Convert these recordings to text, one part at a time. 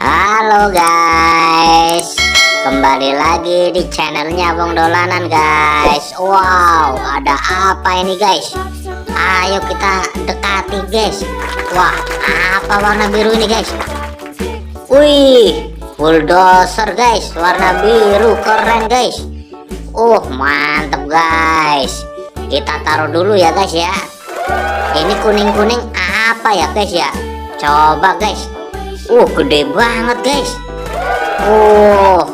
Halo guys. Kembali lagi di channelnya Wong Dolanan guys. Wow ada apa ini guys? Ayo kita dekati guys. Wah apa warna biru ini guys? Wih bulldozer guys. Warna biru keren guys. Uh mantep guys. Kita taruh dulu ya guys ya. Ini kuning-kuning apa ya guys ya? Coba guys Uh, gede banget guys. Uh,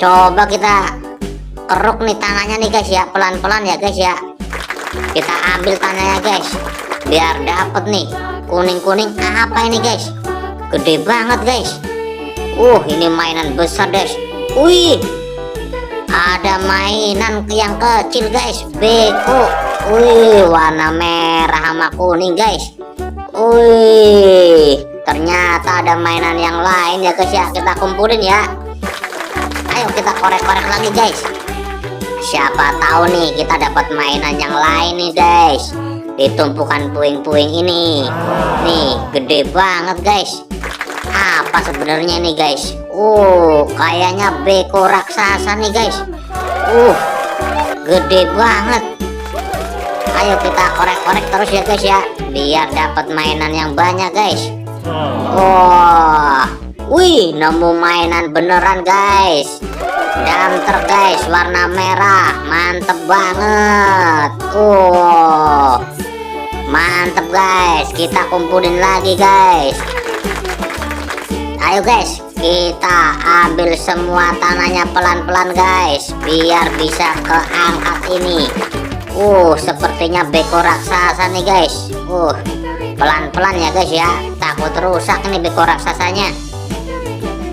coba kita keruk nih tanahnya nih guys ya, pelan-pelan ya guys ya. Kita ambil tanahnya guys, biar dapet nih kuning-kuning apa ini guys? Gede banget guys. Uh, ini mainan besar guys. Wih, ada mainan yang kecil guys, beko. Wih, warna merah sama kuning guys. Wih, ternyata ada mainan yang lain ya guys ya. Kita kumpulin ya. Ayo kita korek-korek lagi guys. Siapa tahu nih kita dapat mainan yang lain nih guys. Di tumpukan puing-puing ini. Nih, gede banget guys. Apa sebenarnya nih guys? Uh, kayaknya beko raksasa nih guys. Uh, gede banget ayo kita korek-korek terus ya guys ya biar dapat mainan yang banyak guys wah wih nemu mainan beneran guys. Danter guys. Warna merah. Mantep banget. Oh. Mantep guys. Kita kumpulin lagi guys. Ayo guys. Kita ambil semua tanahnya pelan-pelan guys. Biar bisa keangkat ini. Uh, sepertinya beko raksasa nih guys. Uh, pelan-pelan ya guys ya. Takut rusak nih beko raksasanya.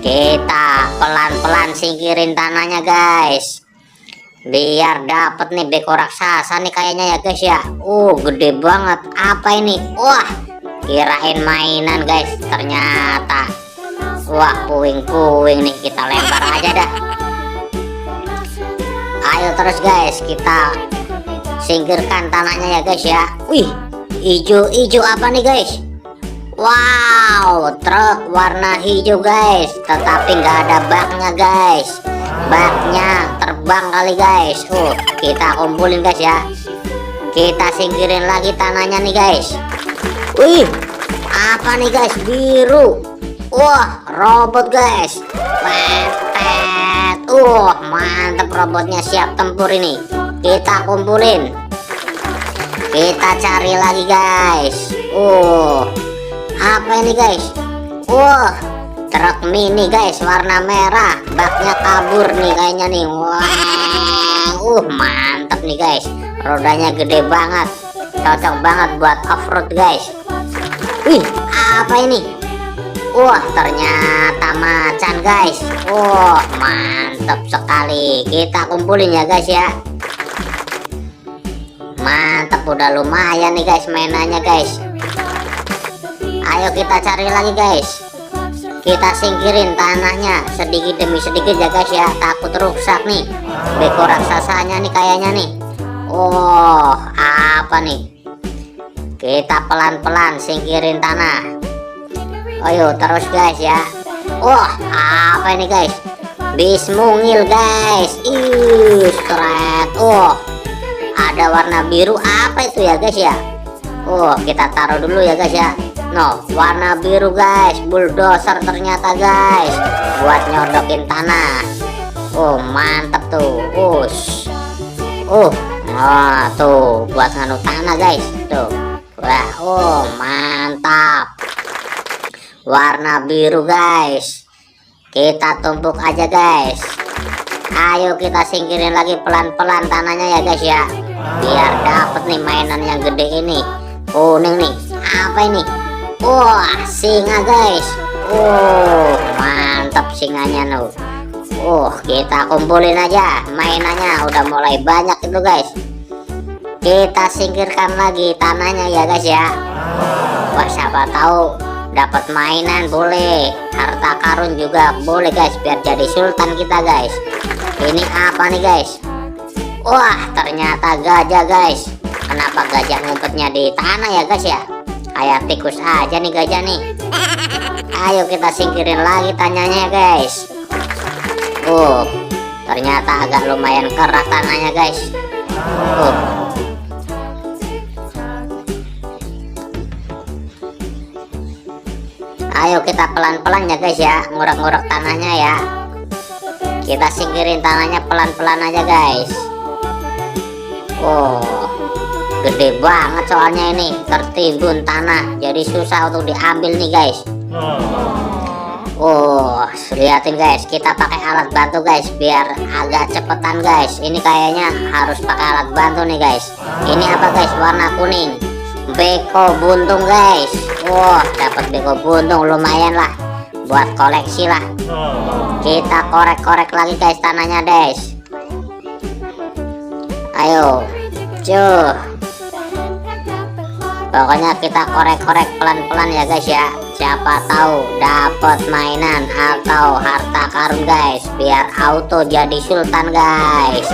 Kita pelan-pelan singkirin tanahnya guys. Biar dapet nih beko raksasa nih kayaknya ya guys ya. Uh, gede banget. Apa ini? Wah, kirain mainan guys. Ternyata wah puing-puing nih kita lempar aja dah. Ayo terus guys, kita singkirkan tanahnya ya guys ya wih hijau-hijau apa nih guys? Wow truk warna hijau guys. Tetapi nggak ada baknya guys. Baknya terbang kali guys. Uh kita kumpulin guys ya. Kita singkirin lagi tanahnya nih guys. Wih apa nih guys? Biru. Wah robot guys. Petet. uh mantap robotnya. Siap tempur ini. Kita kumpulin kita cari lagi guys. Uh apa ini guys? Wah truk mini guys. Warna merah. Baknya kabur nih kayaknya nih. Wah uh mantap nih guys. Rodanya gede banget. Cocok banget buat off-road guys. Wih apa ini? Wah ternyata macan guys. Wah mantap sekali. Kita kumpulin ya guys ya mantap udah lumayan nih guys mainannya guys. Ayo kita cari lagi guys. Kita singkirin tanahnya sedikit demi sedikit ya guys ya. Takut rusak nih. Beko raksasanya nih kayaknya nih. Oh apa nih? Kita pelan-pelan singkirin tanah. Ayo terus guys ya. Wah apa ini guys? Bis mungil guys. Ih keren. Oh ada warna biru. Apa itu ya guys ya? Oh kita taruh dulu ya guys ya. No warna biru guys. Bulldozer ternyata guys. Buat nyodokin tanah. Oh mantap tuh. Ush. Oh Oh tuh. Buat nganu tanah guys. Tuh. Wah oh mantap. Warna biru guys. Kita tumpuk aja guys. Ayo kita singkirin lagi pelan-pelan tanahnya ya guys ya biar dapet nih mainan yang gede ini. Kuning nih. Apa ini? Wah singa guys. Oh mantap singanya nuh oh kita kumpulin aja mainannya. Udah mulai banyak itu guys. Kita singkirkan lagi tanahnya ya guys ya. Wah siapa tahu dapat mainan boleh. Harta karun juga boleh guys biar jadi sultan kita guys. Ini apa nih guys Wah ternyata gajah guys. Kenapa gajah ngumpetnya di tanah ya guys ya? Kayak tikus aja nih gajah nih. Ayo kita singkirin lagi tanyanya guys. Uh ternyata agak lumayan keras tanahnya guys. Uh ayo kita pelan-pelan ya guys ya. Ngurek-ngurek tanahnya ya. Kita singkirin tanahnya pelan-pelan aja guys oh gede banget soalnya ini tertimbun tanah jadi susah untuk diambil nih guys Oh, liatin guys, kita pakai alat bantu guys, biar agak cepetan guys. Ini kayaknya harus pakai alat bantu nih guys. Ini apa guys, warna kuning. Beko buntung guys. Wah, dapat beko buntung lumayan lah, buat koleksi lah. Kita korek-korek lagi guys tanahnya guys. Ayo, cuh. Pokoknya kita korek-korek pelan-pelan ya guys ya. Siapa tahu dapat mainan atau harta karun guys, biar auto jadi sultan guys.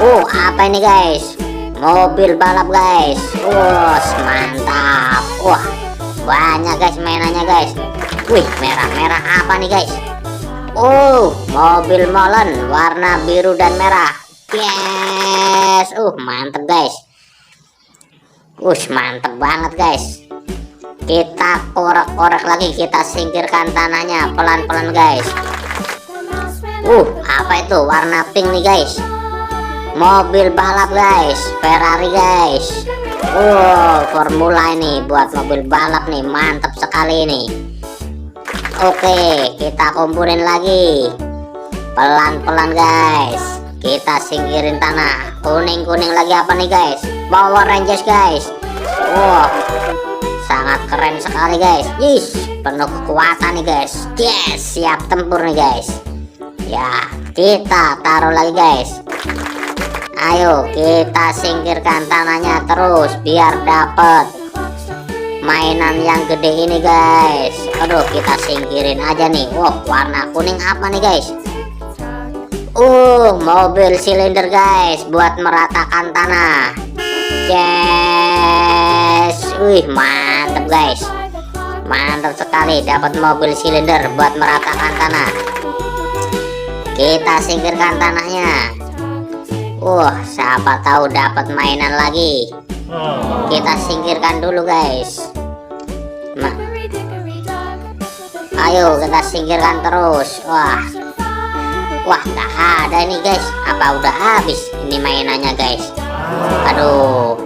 Uh, apa ini guys? Mobil balap guys. Wah, mantap. Wah, banyak guys mainannya guys. Wih, merah-merah apa nih guys? Uh, mobil molen warna biru dan merah. Yes, uh mantep guys. Ush mantep banget guys. Kita korek-korek lagi Kita singkirkan tanahnya pelan-pelan guys. Uh apa itu? Warna pink nih guys. Mobil balap guys. Ferrari guys. Uh formula ini buat mobil balap nih Mantap sekali ini. Oke kita kumpulin lagi. Pelan-pelan guys Kita singkirin tanah. Kuning-kuning lagi apa nih guys? Power Rangers guys. Wow sangat keren sekali guys. Yes penuh kekuatan nih guys. Yes siap tempur nih guys. Ya kita taruh lagi guys. Ayo kita singkirkan tanahnya terus Biar dapet mainan yang gede ini guys. Aduh kita singkirin aja nih. Wow warna kuning apa nih guys Uh, mobil silinder guys buat meratakan tanah. Yes, wih mantap guys, mantap sekali dapat mobil silinder buat meratakan tanah. Kita singkirkan tanahnya. Uh, siapa tahu dapat mainan lagi. Kita singkirkan dulu guys. Nah. Ayo kita singkirkan terus. Wah, Wah nggak ada nih guys. Apa udah habis ini mainannya guys? Aduh.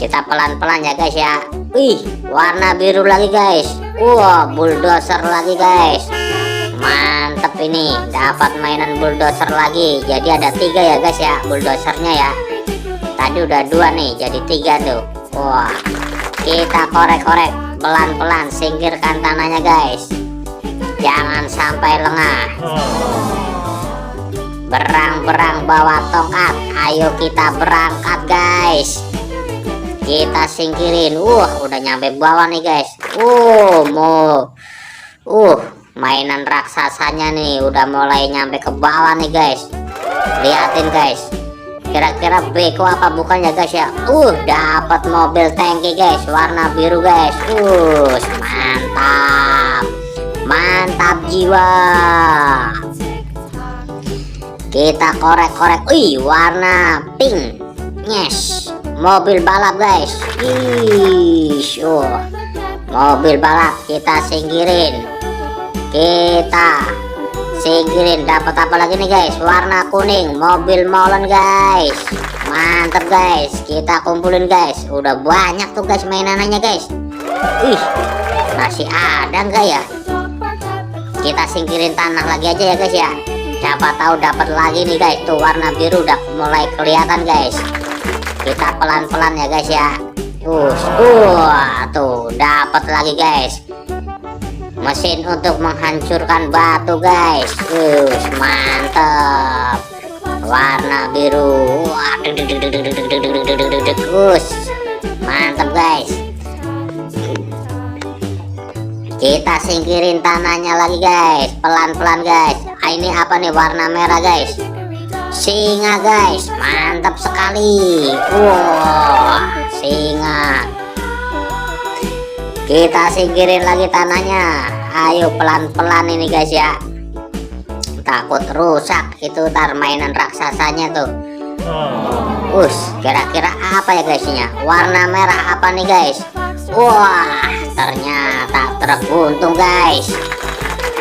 Kita pelan-pelan ya guys ya. Wih warna biru lagi guys. Wah bulldozer lagi guys. Mantep ini. Dapat mainan bulldozer lagi. Jadi ada tiga ya guys ya Bulldozernya ya. Tadi udah dua nih jadi tiga tuh. Wah Kita korek-korek Pelan-pelan singkirkan tanahnya guys Jangan sampai lengah. Berang-berang bawa tongkat. Ayo kita berangkat, guys. Kita singkirin. Uh, udah nyampe bawah nih, guys. Uh, mau Uh, mainan raksasanya nih udah mulai nyampe ke bawah nih, guys. Liatin, guys. Kira-kira beko apa bukan ya, guys ya? Uh, dapat mobil tangki, guys. Warna biru, guys. Uh, mantap mantap jiwa. Kita korek-korek. Wih warna pink. Yes. Mobil balap guys. Ish, oh. mobil balap kita singkirin. Kita singkirin. Dapat apa lagi nih guys? Warna kuning. Mobil molen guys. Mantap guys. Kita kumpulin guys. Udah banyak tuh guys mainannya guys. Wih, masih ada enggak ya kita singkirin tanah lagi aja ya guys ya siapa tahu dapat lagi nih guys tuh warna biru udah mulai kelihatan guys kita pelan-pelan ya guys ya Us, uh, tuh dapat lagi guys mesin untuk menghancurkan batu guys Us, mantap warna biru wah kita singkirin tanahnya lagi guys. Pelan-pelan guys. Ah, ini apa nih? Warna merah guys. Singa guys. Mantap sekali. Wow singa. Kita singkirin lagi tanahnya. Ayo pelan-pelan ini guys ya. Takut rusak itu tar mainan raksasanya tuh. Us, kira-kira apa ya guysnya? Warna merah apa nih guys? Wah, ternyata truk buntung guys.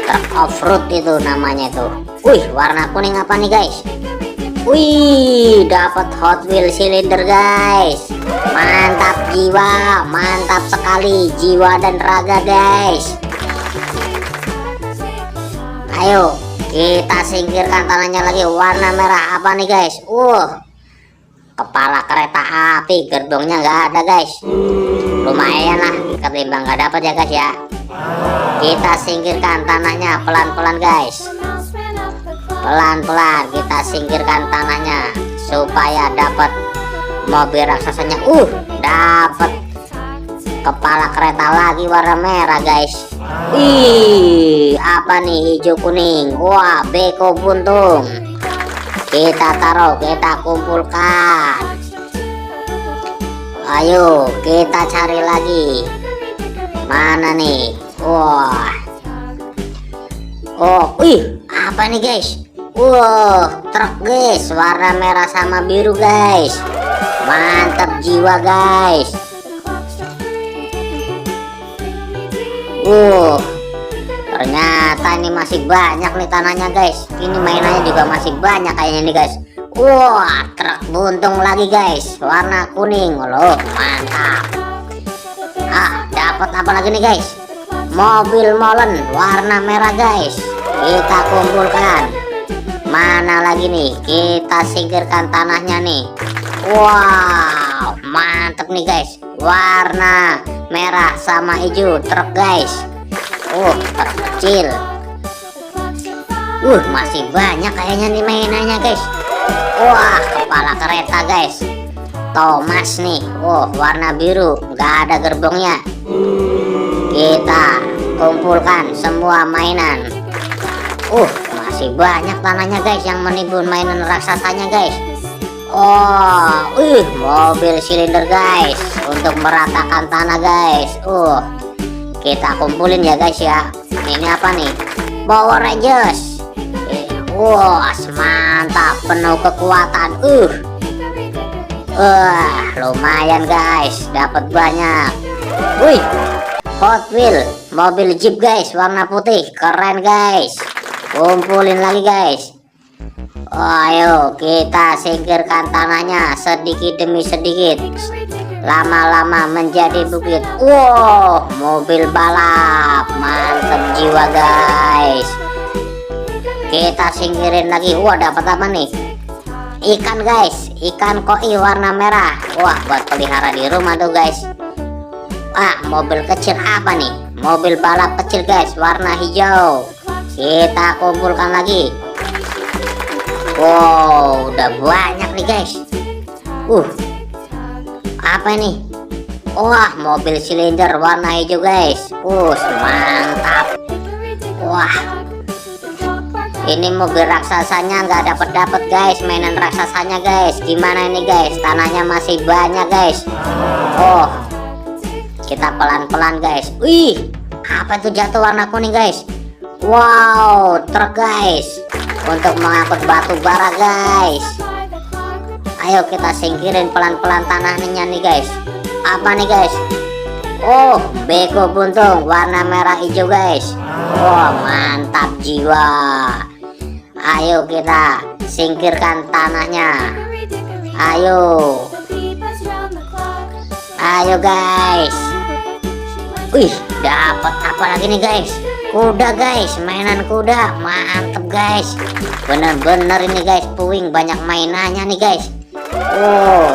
Truk off-road itu namanya tuh. Wih, warna kuning apa nih guys? Wih, dapat Hot Wheels silinder guys. Mantap jiwa, mantap sekali jiwa dan raga guys. Ayo, kita singkirkan tanahnya lagi warna merah apa nih guys? Uh, kepala kereta api gerbongnya nggak ada guys lumayan lah ketimbang nggak dapat ya guys ya. Kita singkirkan tanahnya pelan-pelan guys. Pelan-pelan kita singkirkan tanahnya supaya dapat mobil raksasanya. Uh dapat kepala kereta lagi warna merah guys. Ih, apa nih hijau kuning? Wah beko buntung. Kita taruh kita kumpulkan ayo kita cari lagi mana nih wah oh wih apa nih guys Wah, truk guys, warna merah sama biru guys. Mantap jiwa guys. Wuh, ternyata ini masih banyak nih tanahnya guys. Ini mainannya juga masih banyak kayaknya nih guys. Wah, truk buntung lagi guys, warna kuning loh, mantap. Ah, dapat apa lagi nih guys? Mobil molen warna merah guys. Kita kumpulkan. Mana lagi nih? Kita singkirkan tanahnya nih. Wow, mantep nih guys. Warna merah sama hijau truk guys. Oh, truk kecil. Uh, masih banyak kayaknya nih mainannya guys. Wah, kepala kereta guys. Thomas nih. Oh, warna biru, nggak ada gerbongnya. Kita kumpulkan semua mainan. Uh, masih banyak tanahnya guys yang menimbun mainan raksasanya guys Oh, uh, mobil silinder guys untuk meratakan tanah guys. Uh, kita kumpulin ya guys ya. Ini apa nih? Power Rangers. Wah, mantap, penuh kekuatan. Uh, wah, lumayan guys, dapat banyak. Wih, Hot Wheel, mobil Jeep guys, warna putih, keren guys. Kumpulin lagi guys. Ayo kita singkirkan tanahnya sedikit demi sedikit. Lama-lama menjadi bukit. Wow mobil balap mantep jiwa guys kita singkirin lagi. Wah dapat apa nih? Ikan guys. Ikan koi warna merah. Wah buat pelihara di rumah tuh guys. Ah mobil kecil apa nih? Mobil balap kecil guys. Warna hijau. Kita kumpulkan lagi. Wow udah banyak nih guys. Uh apa ini? Wah mobil silinder warna hijau guys. Uh mantap. Wah ini mobil raksasanya nggak dapat dapat guys. Mainan raksasanya guys. Gimana ini guys? Tanahnya masih banyak guys. Oh. Kita pelan-pelan guys. Wih. Apa itu jatuh warna kuning guys? Wow, truk guys. Untuk mengangkut batu bara guys. Ayo kita singkirin pelan-pelan tanahnya nih guys. Apa nih guys? Oh, beko buntung. Warna merah hijau guys. Wow, mantap jiwa Ayo kita singkirkan tanahnya. Ayo. Ayo guys. Wih, dapat apa lagi nih guys? Kuda guys. Mainan kuda. Mantep guys. Bener-bener ini guys. Puing banyak mainannya nih guys. Oh.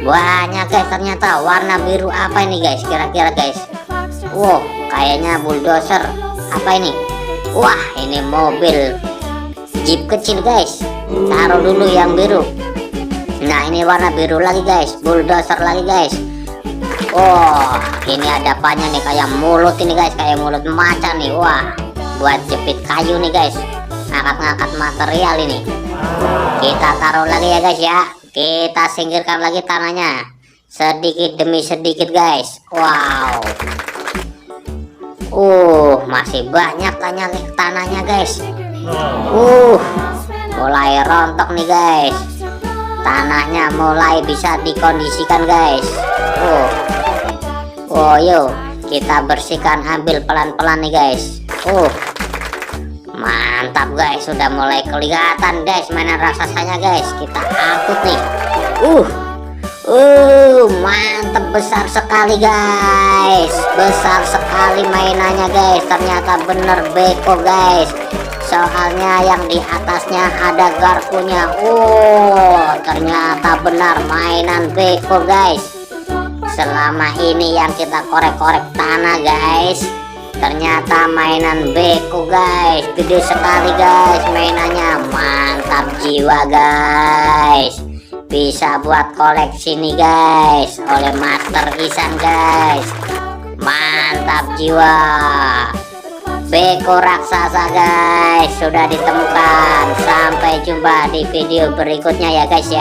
Banyak guys. Ternyata warna biru apa ini guys? Kira-kira guys. Wow kayaknya bulldozer. Apa ini wah ini mobil jeep kecil guys. Taruh dulu yang biru. Nah ini warna biru lagi guys. Bulldozer lagi guys. Oh, ini ada apanya nih? Kayak mulut ini guys, kayak mulut macan nih. Wah, buat jepit kayu nih guys. Ngangkat-ngangkat material ini. Kita taruh lagi ya guys ya. Kita singkirkan lagi tanahnya. Sedikit demi sedikit guys. Wow uh masih banyak tanya tanahnya guys. Uh mulai rontok nih guys. Tanahnya mulai bisa dikondisikan guys. Uh oh yuk kita bersihkan ambil pelan-pelan nih guys. Uh mantap guys. Sudah mulai kelihatan guys mainan raksasanya guys. Kita angkut nih. Uh uh mantap besar sekali guys. Besar sekali mainannya guys. Ternyata bener beko guys. Soalnya yang di atasnya ada garpunya. Oh ternyata benar mainan beko guys. Selama ini yang kita korek-korek tanah guys. Ternyata mainan beko guys. Gede sekali guys. Mainannya mantap jiwa guys bisa buat koleksi nih guys. Oleh Master Isan guys. Mantap jiwa. Beko raksasa guys. Sudah ditemukan. Sampai jumpa di video berikutnya ya guys ya